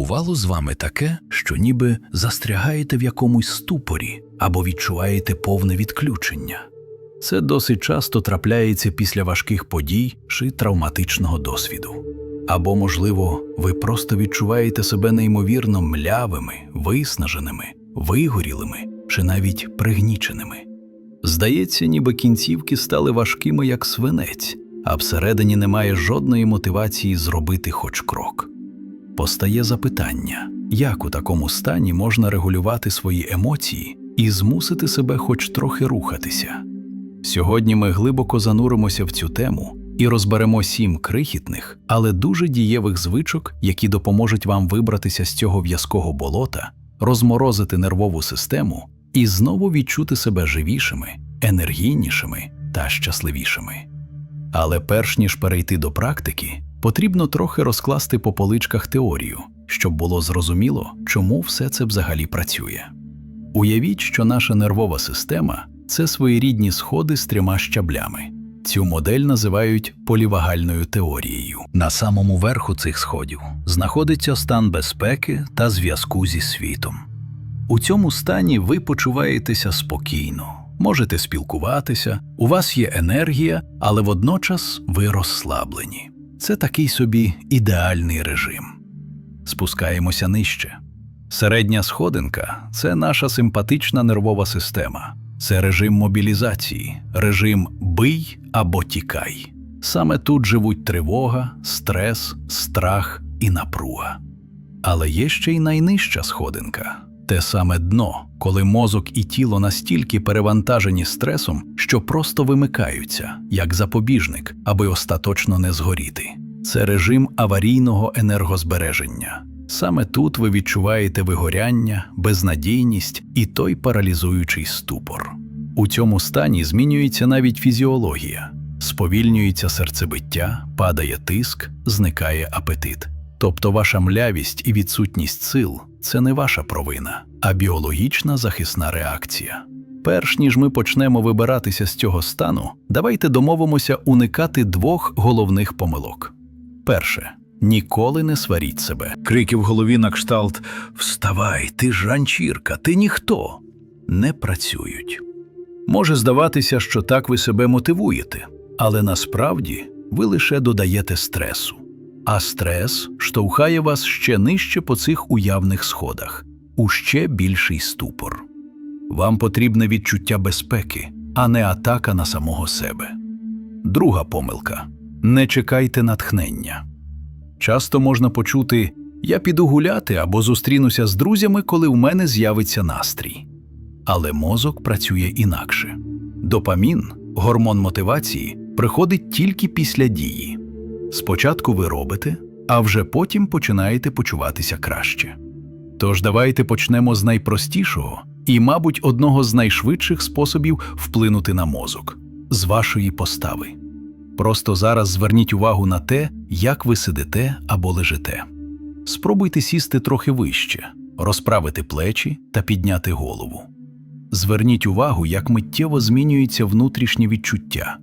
бувало з вами таке, що ніби застрягаєте в якомусь ступорі або відчуваєте повне відключення. Це досить часто трапляється після важких подій чи травматичного досвіду. Або, можливо, ви просто відчуваєте себе неймовірно млявими, виснаженими, вигорілими чи навіть пригніченими. Здається, ніби кінцівки стали важкими, як свинець, а всередині немає жодної мотивації зробити хоч крок. Постає запитання, як у такому стані можна регулювати свої емоції і змусити себе хоч трохи рухатися. Сьогодні ми глибоко зануримося в цю тему і розберемо сім крихітних, але дуже дієвих звичок, які допоможуть вам вибратися з цього в'язкого болота, розморозити нервову систему і знову відчути себе живішими, енергійнішими та щасливішими. Але перш ніж перейти до практики, потрібно трохи розкласти по поличках теорію, щоб було зрозуміло, чому все це взагалі працює. Уявіть, що наша нервова система це своєрідні сходи з трьома щаблями. Цю модель називають полівагальною теорією. На самому верху цих сходів знаходиться стан безпеки та зв'язку зі світом. У цьому стані ви почуваєтеся спокійно, можете спілкуватися, у вас є енергія, але водночас ви розслаблені. Це такий собі ідеальний режим. Спускаємося нижче. Середня сходинка це наша симпатична нервова система. Це режим мобілізації, режим бий або тікай. Саме тут живуть тривога, стрес, страх і напруга. Але є ще й найнижча сходинка те саме дно, коли мозок і тіло настільки перевантажені стресом, що просто вимикаються, як запобіжник, аби остаточно не згоріти. Це режим аварійного енергозбереження. Саме тут ви відчуваєте вигоряння, безнадійність і той паралізуючий ступор. У цьому стані змінюється навіть фізіологія, сповільнюється серцебиття, падає тиск, зникає апетит. Тобто ваша млявість і відсутність сил це не ваша провина, а біологічна захисна реакція. Перш ніж ми почнемо вибиратися з цього стану, давайте домовимося уникати двох головних помилок. Перше. Ніколи не сваріть себе. Крики в голові на кшталт Вставай, ти ж ранчірка, ти ніхто не працюють. Може здаватися, що так ви себе мотивуєте, але насправді ви лише додаєте стресу. А стрес штовхає вас ще нижче по цих уявних сходах, у ще більший ступор. Вам потрібне відчуття безпеки, а не атака на самого себе. Друга помилка не чекайте натхнення. Часто можна почути Я піду гуляти або зустрінуся з друзями, коли в мене з'явиться настрій. Але мозок працює інакше. Допамін, гормон мотивації, приходить тільки після дії. Спочатку ви робите, а вже потім починаєте почуватися краще. Тож давайте почнемо з найпростішого і, мабуть, одного з найшвидших способів вплинути на мозок з вашої постави. Просто зараз зверніть увагу на те, як ви сидите або лежите. Спробуйте сісти трохи вище, розправити плечі та підняти голову. Зверніть увагу, як миттєво змінюється внутрішнє відчуття.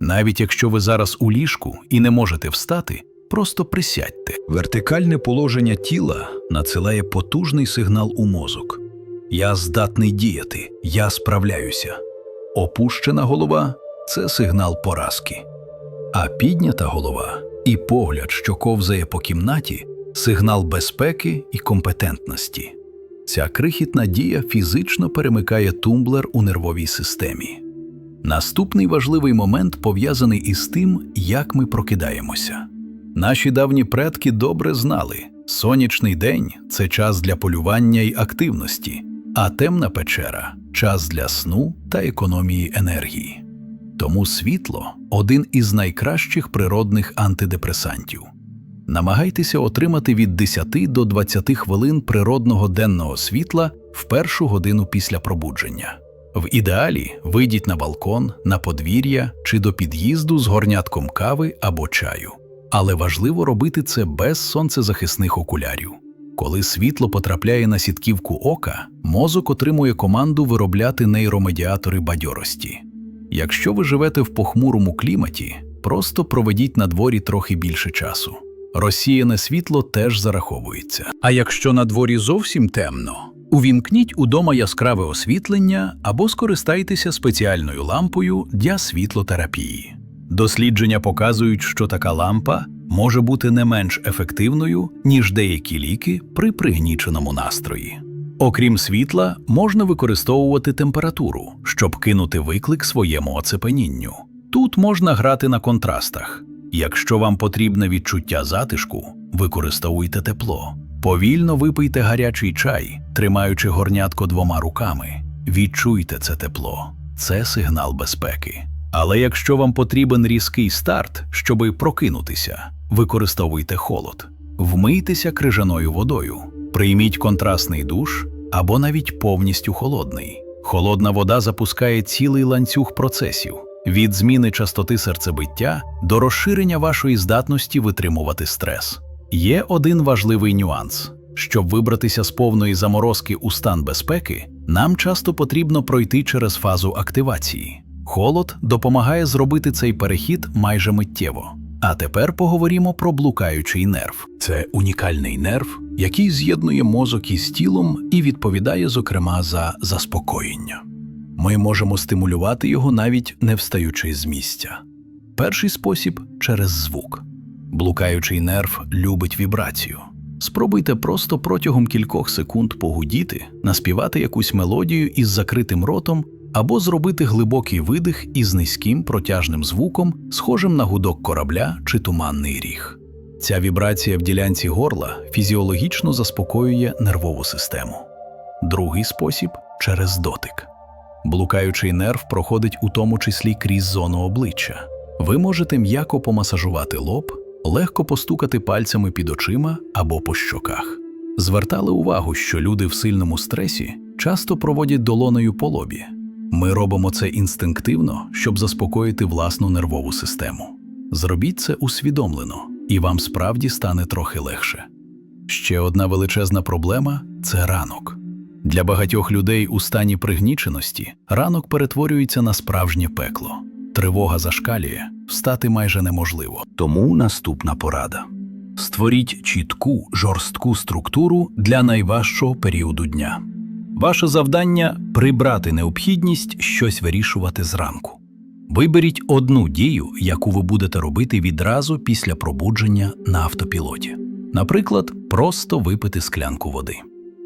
Навіть якщо ви зараз у ліжку і не можете встати, просто присядьте. Вертикальне положення тіла надсилає потужний сигнал у мозок. Я здатний діяти, я справляюся. Опущена голова це сигнал поразки. А піднята голова і погляд, що ковзає по кімнаті, сигнал безпеки і компетентності. Ця крихітна дія фізично перемикає тумблер у нервовій системі. Наступний важливий момент пов'язаний із тим, як ми прокидаємося. Наші давні предки добре знали, сонячний день це час для полювання й активності, а темна печера час для сну та економії енергії. Тому світло один із найкращих природних антидепресантів. Намагайтеся отримати від 10 до 20 хвилин природного денного світла в першу годину після пробудження. В ідеалі вийдіть на балкон, на подвір'я чи до під'їзду з горнятком кави або чаю. Але важливо робити це без сонцезахисних окулярів. Коли світло потрапляє на сітківку ока, мозок отримує команду виробляти нейромедіатори бадьорості. Якщо ви живете в похмурому кліматі, просто проведіть на дворі трохи більше часу. Розсіяне світло теж зараховується. А якщо на дворі зовсім темно, увімкніть удома яскраве освітлення або скористайтеся спеціальною лампою для світлотерапії. Дослідження показують, що така лампа може бути не менш ефективною, ніж деякі ліки при пригніченому настрої. Окрім світла, можна використовувати температуру, щоб кинути виклик своєму оцепенінню. Тут можна грати на контрастах. Якщо вам потрібне відчуття затишку, використовуйте тепло. Повільно випийте гарячий чай, тримаючи горнятко двома руками. Відчуйте це тепло. Це сигнал безпеки. Але якщо вам потрібен різкий старт, щоби прокинутися, використовуйте холод. Вмийтеся крижаною водою, прийміть контрастний душ або навіть повністю холодний. Холодна вода запускає цілий ланцюг процесів від зміни частоти серцебиття до розширення вашої здатності витримувати стрес. Є один важливий нюанс: щоб вибратися з повної заморозки у стан безпеки, нам часто потрібно пройти через фазу активації. Холод допомагає зробити цей перехід майже миттєво. А тепер поговоримо про блукаючий нерв. Це унікальний нерв, який з'єднує мозок із тілом і відповідає, зокрема, за заспокоєння. Ми можемо стимулювати його навіть не встаючи з місця. Перший спосіб через звук. Блукаючий нерв любить вібрацію. Спробуйте просто протягом кількох секунд погудіти, наспівати якусь мелодію із закритим ротом або зробити глибокий видих із низьким протяжним звуком, схожим на гудок корабля чи туманний ріг. Ця вібрація в ділянці горла фізіологічно заспокоює нервову систему. Другий спосіб через дотик. Блукаючий нерв проходить у тому числі крізь зону обличчя. Ви можете м'яко помасажувати лоб, легко постукати пальцями під очима або по щоках. Звертали увагу, що люди в сильному стресі часто проводять долоною по лобі. Ми робимо це інстинктивно, щоб заспокоїти власну нервову систему. Зробіть це усвідомлено, і вам справді стане трохи легше. Ще одна величезна проблема це ранок. Для багатьох людей у стані пригніченості ранок перетворюється на справжнє пекло. Тривога зашкалює, встати майже неможливо. Тому наступна порада: створіть чітку, жорстку структуру для найважчого періоду дня. Ваше завдання прибрати необхідність щось вирішувати зранку. Виберіть одну дію, яку ви будете робити відразу після пробудження на автопілоті. Наприклад, просто випити склянку води.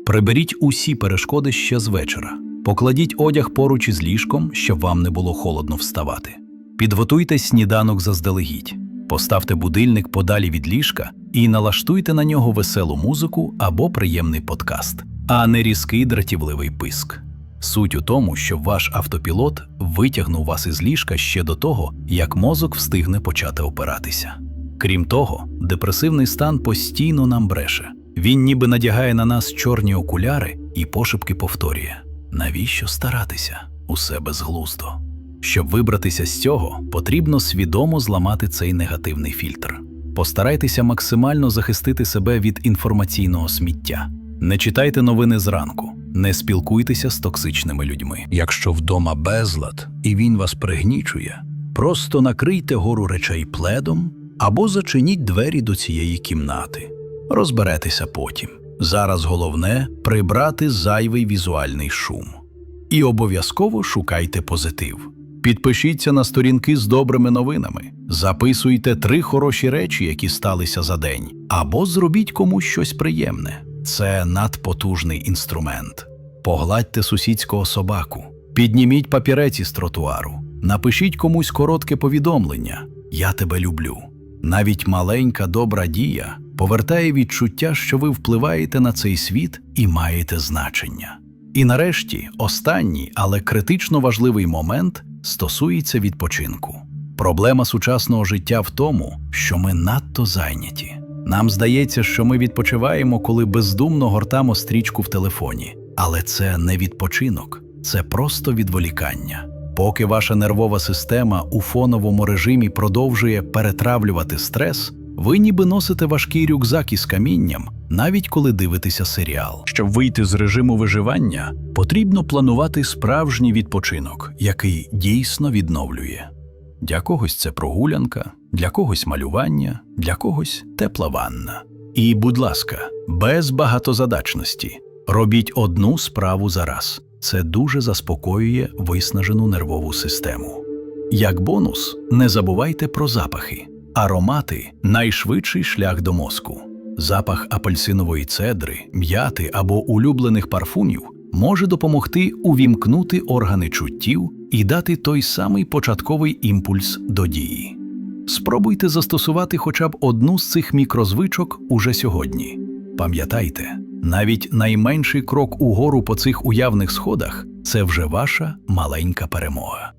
Приберіть усі перешкоди ще з вечора. Покладіть одяг поруч із ліжком, щоб вам не було холодно вставати. Підготуйте сніданок заздалегідь, поставте будильник подалі від ліжка і налаштуйте на нього веселу музику або приємний подкаст, а не різкий дратівливий писк. Суть у тому, що ваш автопілот витягнув вас із ліжка ще до того, як мозок встигне почати опиратися. Крім того, депресивний стан постійно нам бреше. Він ніби надягає на нас чорні окуляри і пошепки повторює: навіщо старатися? Усе безглуздо. Щоб вибратися з цього, потрібно свідомо зламати цей негативний фільтр. Постарайтеся максимально захистити себе від інформаційного сміття. Не читайте новини зранку, не спілкуйтеся з токсичними людьми. Якщо вдома безлад і він вас пригнічує, просто накрийте гору речей пледом або зачиніть двері до цієї кімнати. Розберетеся потім. Зараз головне прибрати зайвий візуальний шум. І обов'язково шукайте позитив. Підпишіться на сторінки з добрими новинами, записуйте три хороші речі, які сталися за день, або зробіть комусь щось приємне. Це надпотужний інструмент. Погладьте сусідського собаку, підніміть папірець із тротуару, напишіть комусь коротке повідомлення Я тебе люблю. Навіть маленька добра дія повертає відчуття, що ви впливаєте на цей світ і маєте значення. І нарешті, останній, але критично важливий момент стосується відпочинку. Проблема сучасного життя в тому, що ми надто зайняті. Нам здається, що ми відпочиваємо, коли бездумно гортамо стрічку в телефоні. Але це не відпочинок, це просто відволікання. Поки ваша нервова система у фоновому режимі продовжує перетравлювати стрес, ви ніби носите важкий рюкзак із камінням, навіть коли дивитеся серіал. Щоб вийти з режиму виживання, потрібно планувати справжній відпочинок, який дійсно відновлює. Для когось це прогулянка, для когось малювання, для когось тепла ванна. І, будь ласка, без багатозадачності. Робіть одну справу за раз. Це дуже заспокоює виснажену нервову систему. Як бонус, не забувайте про запахи. Аромати найшвидший шлях до мозку. Запах апельсинової цедри, м'яти або улюблених парфумів може допомогти увімкнути органи чуттів і дати той самий початковий імпульс до дії. Спробуйте застосувати хоча б одну з цих мікрозвичок уже сьогодні. Пам'ятайте, навіть найменший крок угору по цих уявних сходах це вже ваша маленька перемога.